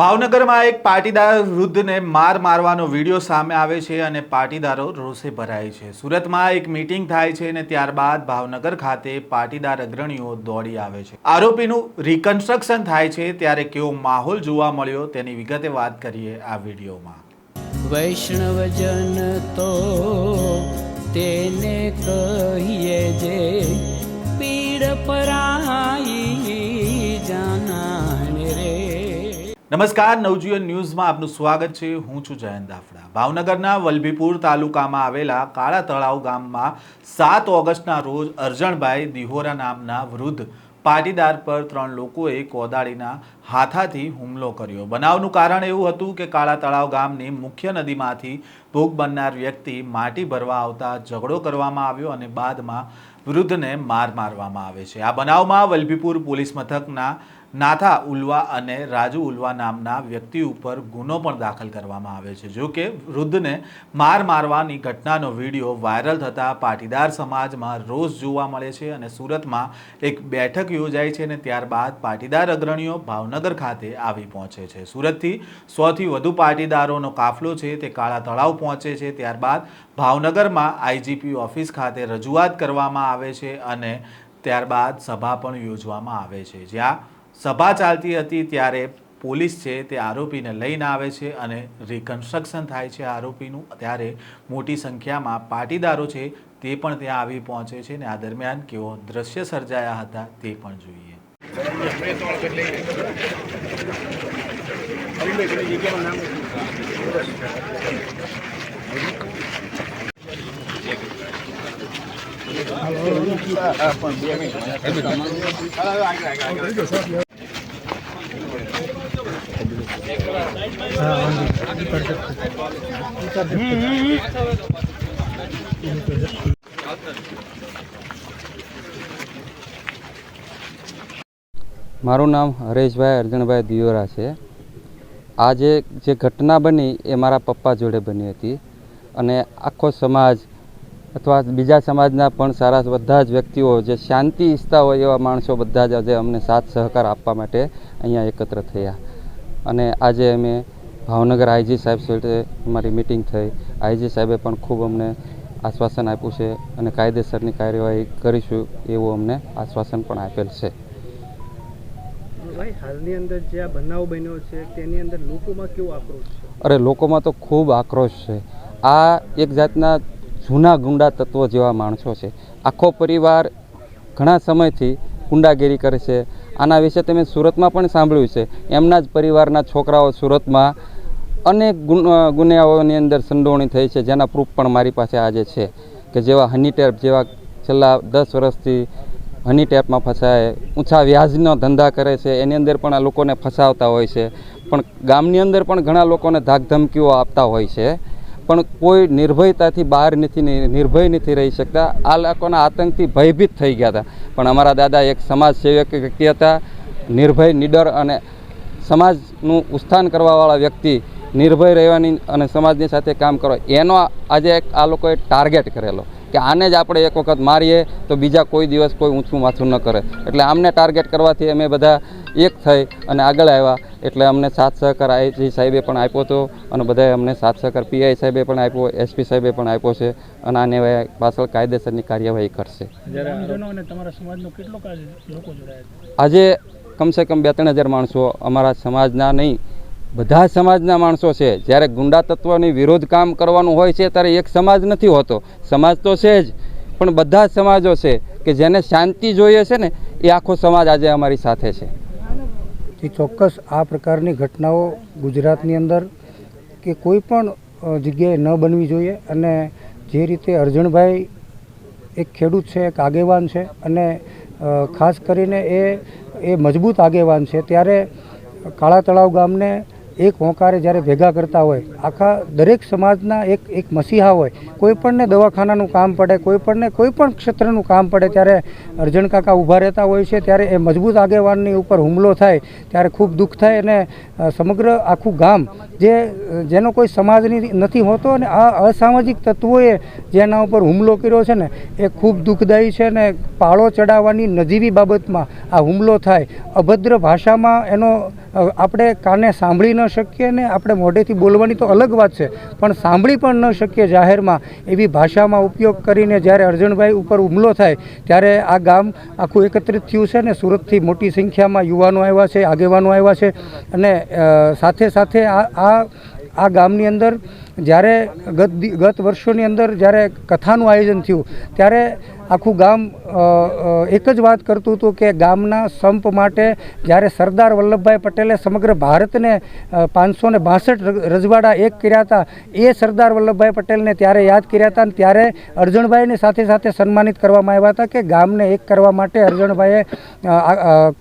ભાવનગરમાં એક પાટીદાર વૃદ્ધને માર મારવાનો વીડિયો સામે આવે છે અને પાટીદારો રોષે ભરાય છે. સુરતમાં એક મીટિંગ થાય છે અને ત્યારબાદ ભાવનગર ખાતે પાટીદાર અગ્રણીઓ દોડી આવે છે. આરોપીનું રિકન્સ્ટ્રક્શન થાય છે ત્યારે કેવો માહોલ જોવા મળ્યો તેની વિગતે વાત કરીએ આ વિડીયોમાં. વૈષ્ણવજન તો તેને કહીએ જે પીડ પરાઈ નમસ્કાર, નવજીવન ન્યૂઝમાં આપનું સ્વાગત છે. હું છું જયંત દાફડા. ભાવનગરના વલભીપુર તાલુકામાં આવેલા કાળા તળાવ ગામમાં સાત ઓગસ્ટના રોજ અરજણભાઈ દિહોરા નામના વૃદ્ધ પાટીદાર પર ત્રણ લોકોએ કોદાળીના હાથાથી હુમલો કર્યો. બનાવનું કારણ એવું હતું કે કાળા તળાવ ગામની મુખ્ય નદીમાંથી ભોગ બનનાર વ્યક્તિ માટી ભરવા આવતા ઝઘડો કરવામાં આવ્યો અને બાદમાં વૃદ્ધને માર મારવામાં આવે છે. આ બનાવમાં વલભીપુર પોલીસ મથકના નાથા ઉલ્વા અને રાજુ ઉલ્વા નામના વ્યક્તિ ઉપર ગુનો પણ દાખલ કરવામાં આવે છે. જો કે વૃદ્ધને માર મારવાની ઘટનાનો વીડિયો વાયરલ થતાં પાટીદાર સમાજમાં રોષ જોવા મળે છે અને સુરતમાં એક બેઠક યોજાય છે અને ત્યારબાદ પાટીદાર અગ્રણીઓ ભાવનગર ખાતે આવી પહોંચે છે. સુરતથી સોથી વધુ પાટીદારોનો કાફલો છે તે કાળા તળાવ પહોંચે છે. ત્યારબાદ ભાવનગરમાં આઈજીપી ઓફિસ ખાતે રજૂઆત કરવામાં આવે છે અને ત્યારબાદ સભા પણ યોજવામાં આવે છે. જ્યાં સભા ચાલતી હતી ત્યારે પોલીસ છે તે આરોપીને લઈને આવે છે અને રિકન્સ્ટ્રક્શન થાય છે આરોપીનું. ત્યારે મોટી સંખ્યામાં પાટીદારો છે તે પણ ત્યાં આવી પહોંચે છે ને આ દરમિયાન કેવો દ્રશ્ય સર્જાયા હતા તે પણ જોઈએ. મારું નામ હરેશભાઈ અર્જણભાઈ દિયોરા છે. આજે જે ઘટના બની એ મારા પપ્પા જોડે બની હતી અને આખો સમાજ અથવા બીજા સમાજના પણ સારા બધા જ વ્યક્તિઓ જે શાંતિ ઈચ્છતા હોય એવા માણસો બધા જ આજે અમને સાથ સહકાર આપવા માટે અહીંયા એકત્ર થયા. અને આજે અમે ભાવનગર આઈજી સાહેબ સાથે અમારી મિટિંગ થઈ. આઈજી સાહેબે પણ ખૂબ અમને આશ્વાસન આપ્યું છે અને કાયદેસરની કાર્યવાહી કરીશું એવું અમને આશ્વાસન પણ આપેલ છે. ભાઈ હાલની અંદર જે આ બનાવ બન્યો છે તેની અંદર લોકોમાં કેવો આક્રોશ છે? અરે લોકોમાં તો ખૂબ આક્રોશ છે. આ એક જાતના જૂના ગુંડા તત્વો જેવા માણસો છે. આખો પરિવાર ઘણા સમયથી ગુંડાગીરી કરે છે. આના વિશે તમે સુરતમાં પણ સાંભળ્યું છે. એમના જ પરિવારના છોકરાઓ સુરતમાં અનેક ગુન અ, અંદર સંડોવણી થઈ છે. જેના પ્રૂફ પણ મારી પાસે આજે છે કે જેવા હની ટેપ જેવા છેલ્લા દસ વર્ષથી હની ટેપમાં ફસાય ઊંચા વ્યાજનો ધંધા કરે છે. એની અંદર પણ આ લોકોને ફસાવતા હોય છે. પણ ગામની અંદર પણ ઘણા લોકોને ધાકધમકીઓ આપતા હોય છે. પણ કોઈ નિર્ભયતાથી બહાર નથી નિર્ભય નથી રહી શકતા. આ લોકોના આતંકથી ભયભીત થઈ ગયા હતા. પણ અમારા દાદા એક સમાજ સેવક વ્યક્તિ હતા. નિર્ભય, નિડર અને સમાજનું ઉત્થાન કરવાવાળા વ્યક્તિ. નિર્ભય રહેવાની અને સમાજની સાથે કામ કરો. એનો આજે આ લોકોએ ટાર્ગેટ કરેલો. કે આને જ આપણે એક વખત મારીએ તો બીજા કોઈ દિવસ કોઈ ઊંચું માથું ન કરે. એટલે આમને ટાર્ગેટ કરવાથી અમે બધા એક થઈ અને આગળ આવ્યા. એટલે અમને સાથ સહકાર આઈજી સાહેબે પણ આપ્યો હતો અને બધાએ અમને સાથ સહકાર પીઆઈ સાહેબે પણ આપ્યો એસપી સાહેબે પણ આપ્યો છે અને આને પાછળ કાયદેસરની કાર્યવાહી કરશે. આજે કમસે કમ બે ત્રણ હજાર માણસો અમારા સમાજના નહીં બધા સમાજના માણસો છે. જ્યારે ગુંડા તત્વની વિરોધ કામ કરવાનું હોય છે, ત્યારે એક સમાજ નથી હોતો. સમાજ તો છે જ, પણ બધા સમાજો છે કે જેને શાંતિ જોઈએ છે ને, એ આખો સમાજ આજે અમારી સાથે છે. એ ચોક્કસ આ પ્રકારની ઘટનાઓ ગુજરાતની અંદર કે કોઈ પણ જગ્યાએ ન બનવી જોઈએ અને જે રીતે અરજણભાઈ એક ખેડૂત છે, એક આગેવાન છે અને ખાસ કરીને એ એ મજબૂત આગેવાન છે, ત્યારે કાળા તળાવ ગામને એક હોંકારે જ્યારે ભેગા કરતા હોય, આખા દરેક સમાજના એક એક મસીહા હોય, કોઈ પણને દવાખાનાનું કામ પડે, કોઈ પણને કોઈ પણ ક્ષેત્રનું કામ પડે, ત્યારે અર્જણ કાકા ઊભા રહેતા હોય છે, ત્યારે એ મજબૂત આગેવાનની ઉપર હુમલો થાય, ત્યારે ખૂબ દુઃખ થાય અને સમગ્ર આખું ગામ જે જેનો કોઈ સમાજની નથી હોતો અને આ અસામાજિક તત્વોએ જેના ઉપર હુમલો કર્યો છે ને, એ ખૂબ દુઃખદાયી છે અને પાળો ચડાવવાની નજીવી બાબતમાં આ હુમલો થાય. અભદ્ર ભાષામાં એનો આપણે કાને સાંભળી ન શકીએ ને આપણે મોઢેથી બોલવાની તો અલગ વાત છે, પણ સાંભળી પણ ન શકીએ જાહેરમાં. એવી ભાષામાં ઉપયોગ કરીને જ્યારે અર્જણભાઈ ઉપર હુમલો થાય, ત્યારે આ ગામ આખું એકત્રિત થયું છે ને સુરતથી મોટી સંખ્યામાં યુવાનો આવ્યા છે, આગેવાનો આવ્યા છે. અને સાથે સાથે આ આ આ ગામની અંદર જ્યારે ગત ગત વર્ષોની અંદર જ્યારે કથાનું આયોજન થયું, ત્યારે આખું ગામ એક જ વાત કરતું હતું કે ગામના સંપ માટે જ્યારે સરદાર વલ્લભભાઈ પટેલે સમગ્ર ભારતને પાંચસો ને બાસઠ રજવાડા એક કર્યા હતા, એ સરદાર વલ્લભભાઈ પટેલને ત્યારે યાદ કર્યા હતા અને ત્યારે અરજણભાઈને સાથે સાથે સન્માનિત કરવામાં આવ્યા હતા કે ગામને એક કરવા માટે અરજણભાઈએ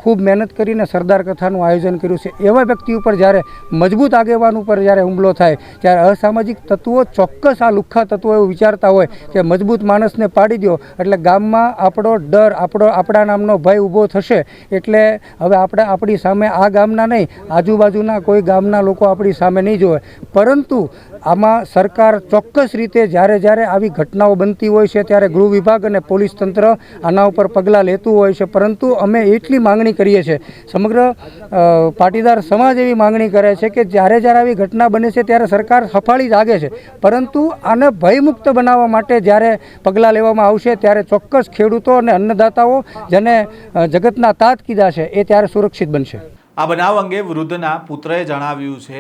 ખૂબ મહેનત કરીને સરદાર કથાનું આયોજન કર્યું છે. એવા વ્યક્તિ ઉપર જ્યારે મજબૂત આગેવાન ઉપર જ્યારે હુમલો થાય, ત્યારે અસામાજિક તત્વો ચોક્કસ આ લુખ્ખા તત્વો એવું વિચારતા હોય કે મજબૂત માણસને પાડી દો એટલે ગામમાં આપણો ડર, આપણો, આપણા નામનો ભય ઊભો થશે એટલે હવે આપણે આપણી સામે આ ગામના નહીં, આજુબાજુના કોઈ ગામના લોકો આપણી સામે નહીં જોવે. પરંતુ આમાં સરકાર ચોક્કસ રીતે જ્યારે જ્યારે આવી ઘટનાઓ બનતી હોય છે ત્યારે ગૃહ વિભાગ અને પોલીસ તંત્ર આના ઉપર પગલાં લેતું હોય છે. પરંતુ અમે એટલી માંગણી કરીએ છીએ. સમગ્ર પાટીદાર સમાજ એવી માંગણી કરે છે કે જ્યારે જ્યારે આવી ઘટના બને છે ત્યારે સરકાર સફાળી જાગે છે. પરંતુ આને ભયમુક્ત બનાવવા માટે જ્યારે પગલાં લેવામાં આવશે ત્યારે ચોક્કસ ખેડૂતો અને અન્નદાતાઓ જેને જગતના તાત કીધા છે એ ત્યારે સુરક્ષિત બનશે. આ બનાવ અંગે વૃદ્ધના પુત્રએ જણાવ્યું છે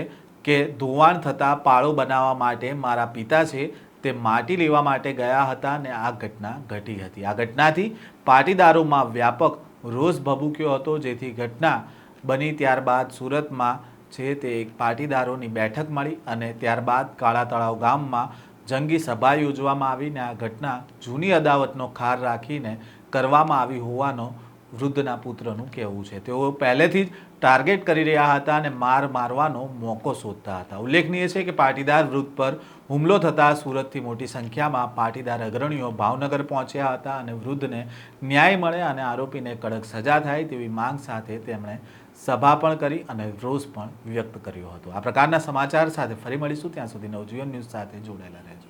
કે ધોવાણ થતાં પાળો બનાવવા માટે મારા પિતા છે તે માટી લેવા માટે ગયા હતા અને આ ઘટના ઘટી હતી. આ ઘટનાથી પાટીદારોમાં વ્યાપક રોષ ભભૂક્યો હતો, જેથી ઘટના બની ત્યારબાદ સુરતમાં છે તે એક પાટીદારોની બેઠક મળી અને ત્યારબાદ કાળા તળાવ ગામમાં જંગી સભા યોજવામાં આવીને આ ઘટના જૂની અદાવતનો ખાર રાખીને કરવામાં આવી હોવાનો વૃદ્ધના પુત્રનું કહેવું છે. તેઓ પહેલેથી જ ટાર્ગેટ કરી રહ્યા હતા અને માર મારવાનો મોકો શોધતા હતા. ઉલ્લેખનીય છે કે પાટીદાર વૃદ્ધ પર હુમલો થતાં સુરતથી મોટી સંખ્યામાં પાટીદાર અગ્રણીઓ ભાવનગર પહોંચ્યા હતા અને વૃદ્ધને ન્યાય મળે અને આરોપીને કડક સજા થાય તેવી માંગ સાથે તેમણે સભા પણ કરી અને રોષ પણ વ્યક્ત કર્યો હતો. આ પ્રકારના સમાચાર સાથે ફરી મળીશું. ત્યાં સુધી નવજીવન ન્યૂઝ સાથે જોડાયેલા રહેજો.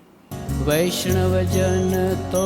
વૈષ્ણવજન તો